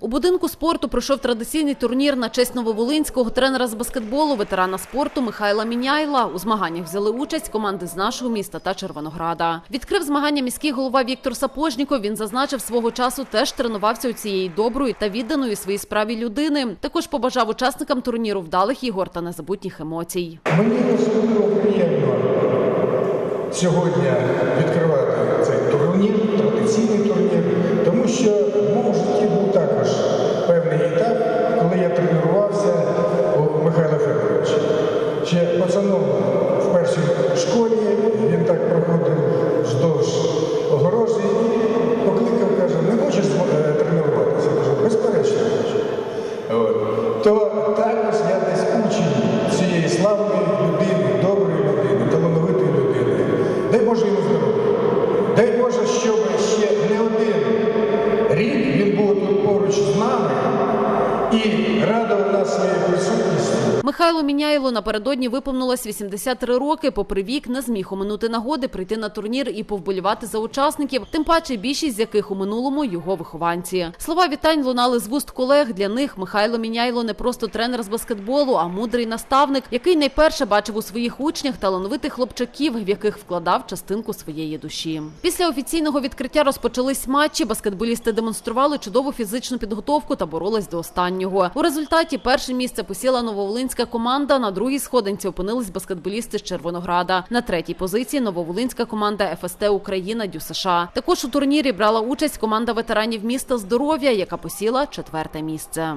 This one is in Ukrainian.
У будинку спорту пройшов традиційний турнір на честь нововолинського тренера з баскетболу, ветерана спорту Михайла Міняйла. У змаганнях взяли участь команди з нашого міста та Червонограда. Відкрив змагання міський голова Віктор Сапожніков. Він зазначив, свого часу теж тренувався у цієї доброї та відданої своїй справі людини. Також побажав учасникам турніру вдалих ігор та незабутніх емоцій. Мені особливо приємно сьогодні відкривати цей турнір, традиційний турнір, тому що житті також певний етап, коли я тренувався у Михайла Федоровича. Ще пацаном в першій школі він так проходив вздовж огорожі покликав, каже, не хочеш е, тренуватися? Я кажу, безперечно хочу. То і радував нас своєю присутністю. Михайло Міняйло напередодні виповнилось 83 роки. Попри вік, не зміг оминути нагоди прийти на турнір і повболівати за учасників, тим паче більшість з яких у минулому його вихованці. Слова вітань лунали з вуст колег. Для них Михайло Міняйло не просто тренер з баскетболу, а мудрий наставник, який найперше бачив у своїх учнях талановитих хлопчаків, в яких вкладав частинку своєї душі. Після офіційного відкриття розпочались матчі. Баскетболісти демонстрували чудову фізичну підготовку та боролись до останнього. У результаті перше місце посіла нововолинська команда. На другій сходинці опинились баскетболісти з Червонограда. На третій позиції нововолинська команда ФСТ Україна Дю США. Також у турнірі брала участь команда ветеранів міста здоров'я, яка посіла четверте місце.